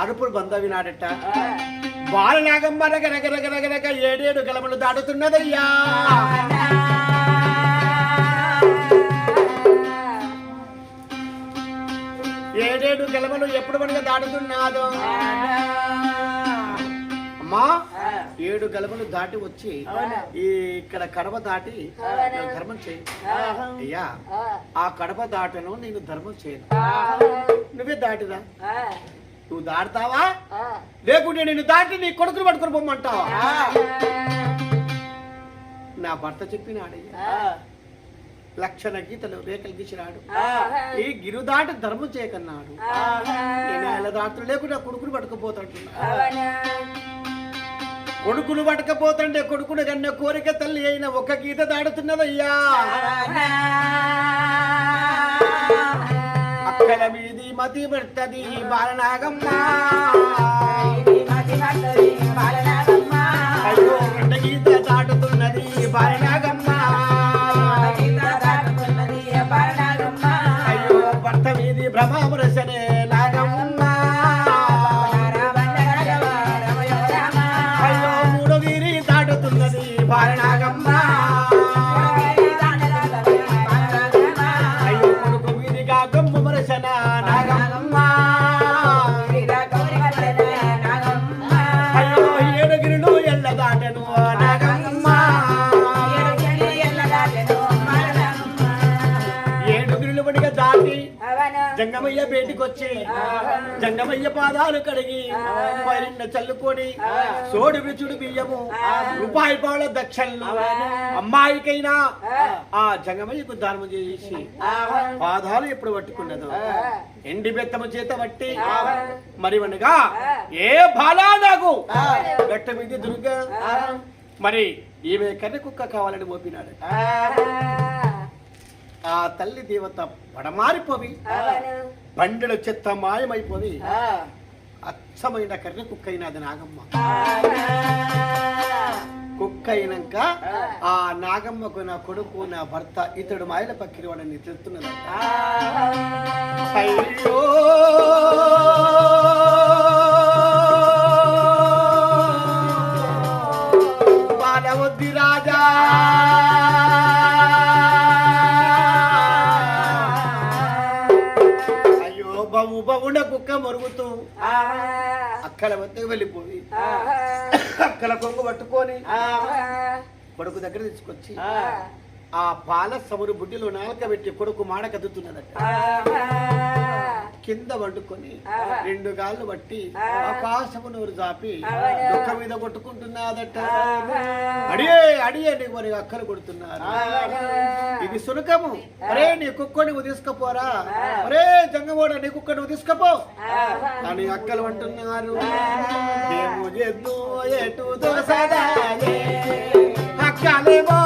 అరుపులు బందవినాడట. బాలనాగమ్మ రగరగరగరగరగ ఏడేడు గలములు దాటుతున్నదయ్యా. ఏడేడు గలములు ఎప్పుడు మనగా దాటుతున్నాదో. అమ్మా ఏడు గలములు దాటి వచ్చి ఈ ఇక్కడ కడప దాటి ధర్మం చేయి. అయ్యా ఆ. కడప దాటను నేను ధర్మం చేయను. నువ్వే దాటిరా. నువ్వు దాటుతావా? లేకుంటే నేను దాటి నీ కొడుకుని పట్టుకుని పొమ్మంటావా? నా భర్త చెప్పినాడయ్యా. లక్షణ గీతలు రేఖలు గీసినాడు. ఈ గిరు దాటి ధర్మం చేయకన్నాడు. నేను ఎలా దాటులు లేకుండా కొడుకుని పట్టుకుపోతాంటున్నా కొడుకును పట్టకపోతుంటే కొడుకును కన్న కోరిక తల్లి అయిన ఒక గీత దాడుతున్నదయ్యా. అక్కల మీది మతి పెడతది బాలనాగమ్మ. అయ్యో గీత దాటుతున్నది బాలనాగమ్మ. పాటను అనగా జంగమయ్య బయటికి వచ్చి జంగమయ్య పాదాలు కడిగి పైన చల్లుకొని సోడు రుచుడు బియ్యము రూపాయి పావుల దక్షిణలు అమ్మాయికైనా ఆ. జంగమయ్యకు దానం చేసి పాదాలు ఎప్పుడు పట్టుకున్నదో ఎండి బెత్తము చేత పట్టి మరి అనగా ఏ బాలా నాకు గట్ట మీద దుర్గ. మరి ఈమె కర్రి కుక్క కావాలని మోపినాడు ఆ తల్లి దేవత పడమారిపోవి బండెల చెత్త మాయమైపోయి అచ్చమైన కర్రె కుక్క అయినది నాగమ్మ. కుక్క అయినాక ఆ. నాగమ్మకు నా కొడుకు నా భర్త ఇతడు మాయల పక్కిరి వాడని తెలుస్తున్నదంట. అయ్యో! బవున కుక్క మరుగుతూ అక్కల వద్దకు వెళ్ళిపోయి అక్కల కొంగు పట్టుకొని కొడుకు దగ్గర తీసుకొచ్చి ఆ. పాల సమురు బుడ్డిలో నాలుక పెట్టి కొడుకు మాడ కదుతున్నదట. కింద వండుకొని రెండు గాళ్ళు బట్టి ఆకాశము నూరు జాపి దుఃఖ మీద కొట్టుకుంటున్నదట. అడియే అడియే నీకు మరి అక్కలు కొడుతున్నారు. ఇది సునకము. అరే నీ కుక్క నువ్వు తీసుకపోరా. అరే జంగమోడ నీ కుక్క నువ్వు తీసుకపో. అని అక్కలు అంటున్నారు. ఏమో ఎటు అక్కలేమో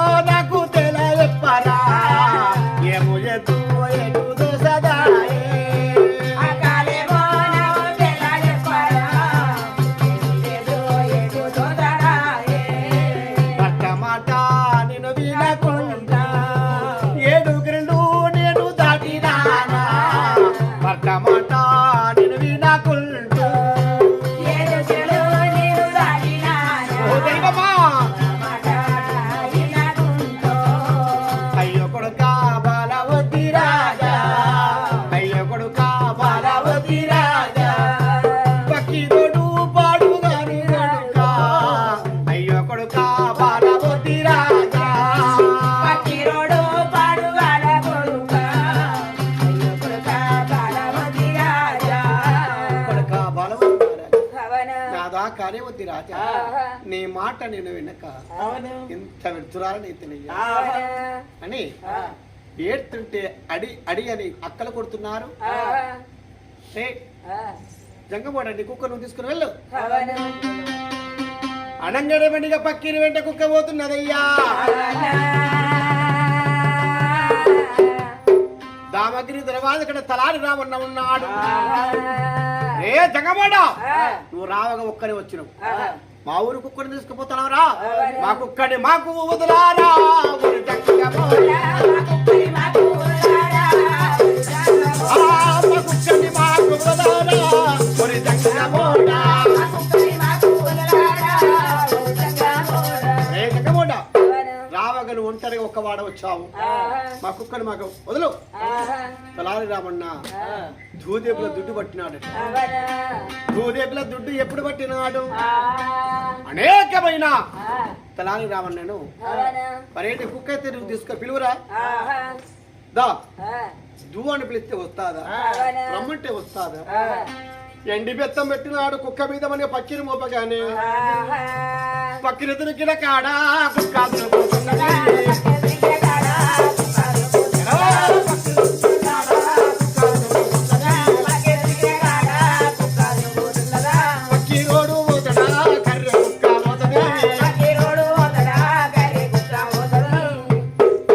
రాజా నీ మాట నేను వినక ఇంత విడుతురాలని తెలియ. అని ఏడుతుంటే అడి అడి అని అక్కలు కొడుతున్నారు. ఏ జంగమోడండి కుక్క నువ్వు తీసుకుని వెళ్ళు. అనంగడే బండిగా పక్కిరి వెంట కుక్క పోతున్నదయ్యా. దామగిరి తర్వాత ఇక్కడ తలారి రావన్న ఉన్నాడు. ఏ జంగమోడ? నువ్వు రావగా ఒక్కనే వచ్చినావు. మా ఊరు కుక్కని తీసుకుపోతున్నావు రా మా కుక్కని మాకు వదిలారా? మా మాకు వదిలారా వాడ వచ్చావు. మా కుక్కని మాకు వదలు. తలారి రామన్న దూదేపుల దుడ్డు పట్టినాడు దూదేపుల దుడ్డు ఎప్పుడు పట్టినాడు? అనేకమైన తలారి రామన్నను మరేంటి కుక్క అయితే నువ్వు తీసుకో పిలువురా? దా. దూ అని పిలిస్తే వస్తాదా? రమ్మంటే వస్తాదా? ఎండి బెత్తం పెట్టినాడు కుక్క మీద మన పక్కిని మోపగానే. పక్కిన గిడ కాడా కుక్క.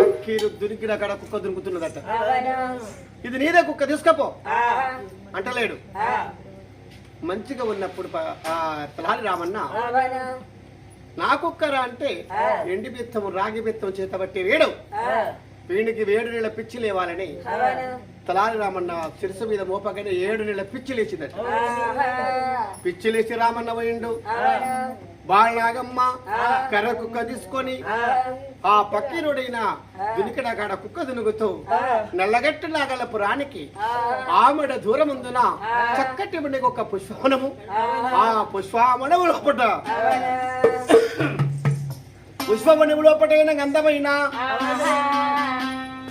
పక్కిరు దునికిన కాడ కుక్క దునుకుతున్నదట ఇది నీదే కుక్క తీసుకపో. అంటలేడు. మంచిగా ఉన్నప్పుడు తలారి రామన్న నా కుక్కరా అంటే ఎండి బిత్తము రాగి బిత్తం చేత బట్టి వేడు. వీడికి వేడు నెలల పిచ్చి లేవాలని తలారి రామన్న శిరసు మీద మోపగానే ఏడు నెలల పిచ్చి లేచిందట. పిచ్చి లేచి రామన్న పోయిండు. బాలనాగమ్మ కర్ర కుక్క తీసుకొని ఆ. పక్కీరుడైన దునికడ కాడ కుక్క దునుగుతూ నల్లగట్టు నాగల పురానికి ఆమెడ దూరముందున చక్కటి ఉండే ఒక పుష్పవనము ఆ. పుష్పవనము లోపట. పుష్పవనము లోపటైన గంధమైన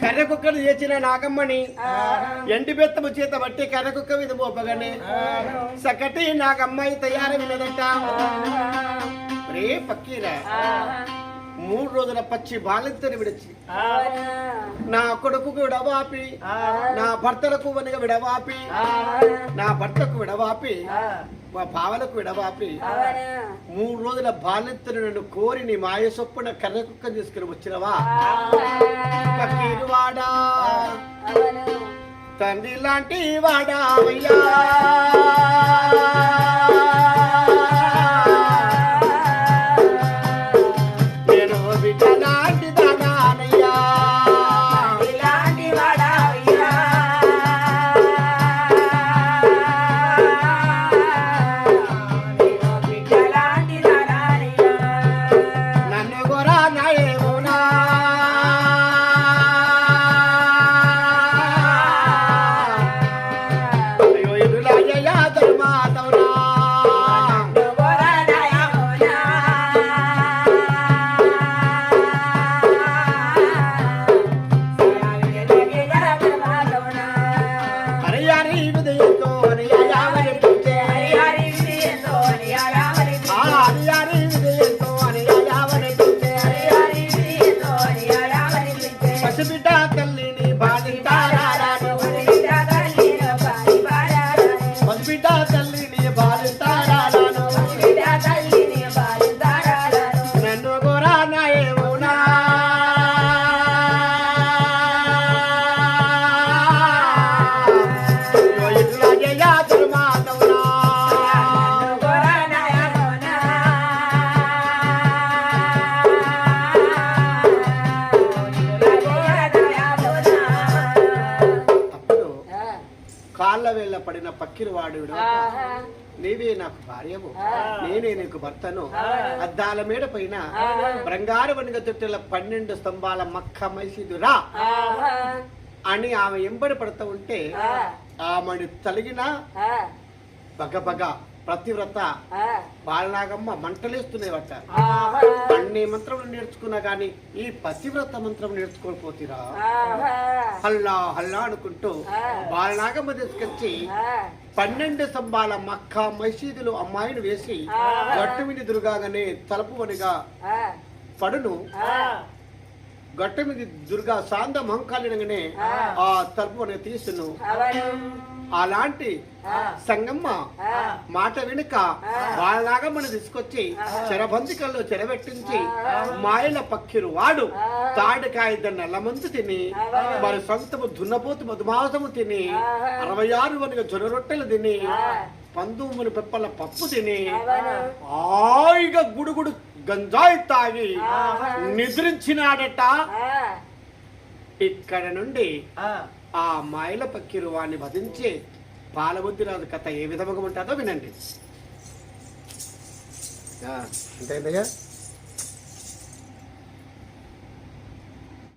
కర్ర కుక్కలు చేసిన నాగమ్మని ఎండి బెత్తము చేత బట్టి కర్ర కుక్క మీద మోపగానే. సకటి నాగమ్మాయి తయారు వినదట. రే పక్కీరా. మూడు రోజుల పచ్చి బాలింతని విడిచి. నా కొడుకు విడవాపి. నా భర్తలకు వనగ విడవాపి. నా భర్తకు విడవాపి. మా భావలకు విడవాపి. మూడు రోజుల బాలింతను నన్ను కోరి నీ మాయ సొప్పున కర్ర కుక్క తీసుకుని వచ్చినవా? తండ్రి లాంటి వాడా vida పడిన పక్కిరి వాడు నీవే నాకు భార్యవు నేనే నీకు భర్తను. అద్దాల మేడ పైన బంగారు వనిగ తొట్టెల పన్నెండు స్తంభాల మక్క మైసీదురా అని ఆమె ఎంబడి పడుతూ ఉంటే ఆమెను తలిగిన బగబగ ప్రతివ్రత. బాలనాగమ్మ మంటలేస్తున్నాయట అన్ని మంత్రములు నేర్చుకున్నా గాని ఈ పతివ్రత మంత్రం నేర్చుకోకపోతీరా? హల్లా హల్లా అనుకుంటూ బాలనాగమ్మ తీసుకొచ్చి పన్నెండు స్తంభాల మక్క మసీదులు అమ్మాయిని వేసి గట్టు మీద దుర్గాగానే తలుపు వనిగా పడును. గట్టు మీద దుర్గా సాంద మహంకాలినగానే ఆ. తలుపు వనిగా తీసును. అలాంటి సంగమ్మ మాట వెనుక వాళ్ళలాగమ్మని తీసుకొచ్చి చెరబందికల్లో చెరబెట్టించి మాయల పక్కిరు వాడు తాడికాయ నల్ల మందు తిని మరి సొంతము దున్నపోతు మధుమాసము తిని అరవై ఆరు వనుక జొన్న రొట్టెలు తిని పందుముని పెప్పల పప్పు తిని హాయిగా గుడుగుడు గంజాయి తాగి నిద్రించినాడట. ఇక్కడ నుండి ఆ మాయల పక్కిరు వాణ్ణి వధించే పాలబుద్ధిరాజు కథ ఏ విధముగా ఉంటుందో వినండి. అంతేందయ్యా